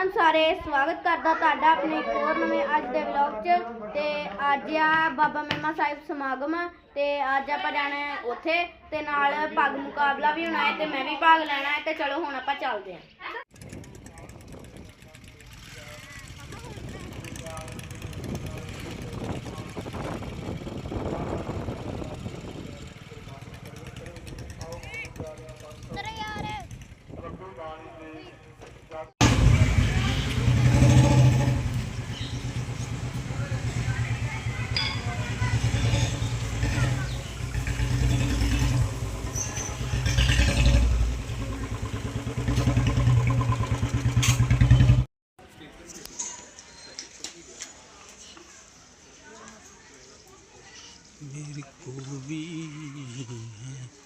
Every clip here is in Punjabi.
ਤਰਨ ਸਾਰੇ ਸਵਾਗਤ ਕਰਦਾ ਤੁਹਾਡਾ ਆਪਣੇ ਇੱਕ ਹੋਰ ਨਵੇਂ ਅੱਜ ਦੇ ਵਲੌਗ 'ਚ। ਤੇ ਅੱਜ ਆ ਬਾਬਾ ਮਹਿਮਾ ਸਾਹਿਬ ਸਮਾਗਮ ਤੇ ਅੱਜ ਆਪਾਂ ਜਾਣਾ ਹੈ ਉੱਥੇ ਤੇ ਨਾਲ ਪੱਗ ਮੁਕਾਬਲਾ ਵੀ ਹੋਣਾ ਹੈ ਤੇ ਮੈਂ ਵੀ ਭਾਗ ਲੈਣਾ ਹੈ ਤੇ ਚਲੋ ਹੁਣ ਆਪਾਂ ਚੱਲਦੇ ਹਾਂ। मेरे को भी है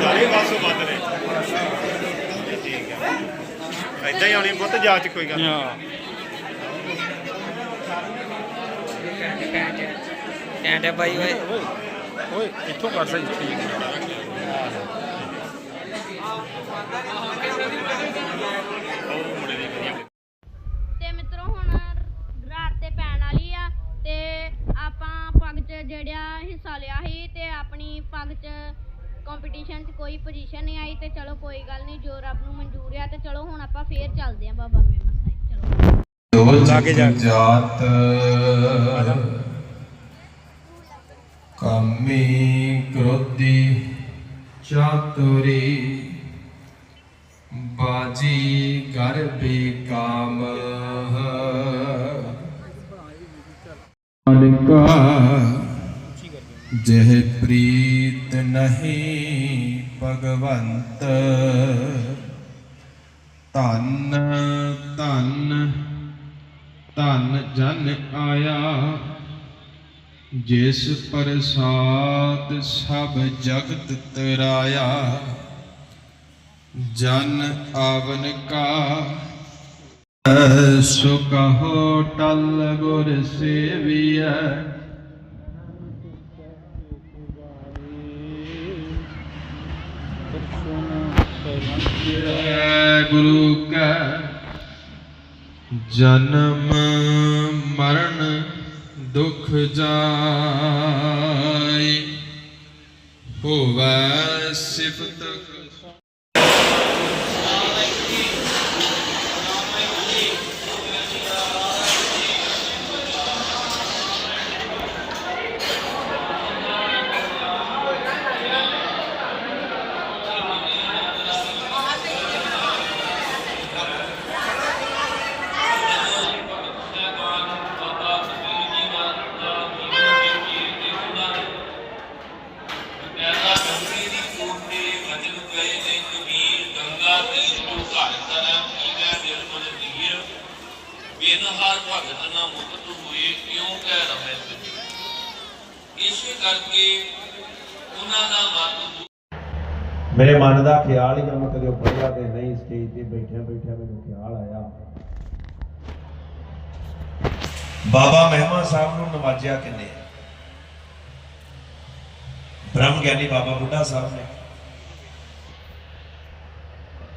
ਸਾਰੇ ਪਾਸੋਂ ਬੰਦ ਨੇ ਠੀਕ ਹੈ ਏਦਾਂ ਹੀ ਆਉਣੀ ਬਹੁਤ ਜਾਂਚ ਕੋਈ ਗੱਲ ਨੀ। ਕੈਂਟੇ ਬਾਈ ਓਏ। ਓਏ ਇੱਥੋਂ ਕਰ ਸਹੀ ਠੀਕ ਹੈ। ਤੇ ਮਿੱਤਰੋ ਹੁਣ ਰਾਤ ਤੇ ਪੈਣ ਵਾਲੀ ਆ ਤੇ ਆਪਾਂ ਪੱਗ 'ਚ ਜਿਹੜਾ ਹਿੱਸਾ ਲਿਆ ਸੀ ਤੇ ਆਪਣੀ ਪੱਗ 'ਚ ਕੰਪੀਟੀਸ਼ਨ 'ਚ ਕੋਈ ਪੋਜੀਸ਼ਨ ਨਹੀਂ ਆਈ ਤੇ ਚਲੋ ਕੋਈ ਗੱਲ ਨਹੀਂ, ਜੋ ਰੱਬ ਨੂੰ ਮਨਜ਼ੂਰ ਆ ਤੇ ਚਲੋ ਹੁਣ ਆਪਾਂ ਫੇਰ ਚੱਲਦੇ ਆਂ ਬਾਬਾ ਮੇਮਾ ਸਾਹਿਬ, ਚਲੋ ਲਾਗੇ ਜਾ। ਜਾਤ ਕਾਮੀ ਕ੍ਰੋਧੀ ਚਾਤੁਰੀ ਬਾਜੀ ਗਰਬੀ ਕਾਮ ਅਨਕਾ ਜਹ ਪ੍ਰੀਤ ਨਹੀਂ ਭਗਵੰਤ। ਧਨ ਧਨ ਧਨ ਜਨ ਆਇਆ, ਜਿਸ ਪ੍ਰਸਾਦ ਸਭ ਜਗਤ ਤਰਾਇਆ। ਜਨ ਆਵਨ ਕਾ ਸੋ ਕਹੋ ਟਲ ਗੁਰ ਸੇਵੀਐ। ਗੁਰੂ ਕਾ ਜਨਮ ਮਰਨ ਦੁਖ ਜਾਈ। ਹੋਵੈ ਸਿਫਤ ਬਿਨ ਹਰ ਭਗਤ ਨਾ ਮੁਕਤ ਹੋਏ, ਕਿਉਂ ਕਹਿ ਰਹੇ ਇਸੇ ਕਰਕੇ ਉਹਨਾਂ ਦਾ ਮਤ ਮੇਰੇ ਮਨ ਦਾ ਖਿਆਲ ਹੀ ਜਦੋਂ ਮੈਂ ਕਦੇ ਪੜਿਆ ਤੇ ਨਹੀਂ ਸਟੇਜ ਤੇ ਬੈਠਿਆ ਬੈਠਿਆ ਮੈਨੂੰ ਖਿਆਲ ਆਇਆ। ਬਾਬਾ ਮਹਿਮਾ ਸਾਹਿਬ ਨੂੰ ਨਵਾਜਿਆ ਕਿੰਨੇ? ਬ੍ਰਹਮ ਗਿਆਨੀ ਬਾਬਾ ਬੁੱਢਾ ਸਾਹਿਬ ਨੇ।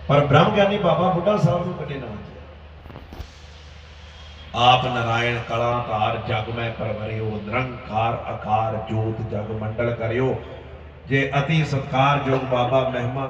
ਪਰ ਬ੍ਰਹਮ ਗਿਆਨੀ ਬਾਬਾ ਬੁੱਢਾ ਸਾਹਿਬ ਨੂੰ ਕਦੇ ਨਵਾਜਿਆ। ਆਪ ਨਾਰਾਇਣ ਕਲਾਕਾਰ ਜਗ ਮੈਂ ਪਰਵਰਿਓ, ਨਿਰੰਕਾਰ ਆਕਾਰ ਜੋਤ ਜਗ ਮੰਡਲ ਕਰਿਓ। ਜੇ ਅਤੀ ਸਤਕਾਰਯੋਗ ਬਾਬਾ ਮਹਿਮਾ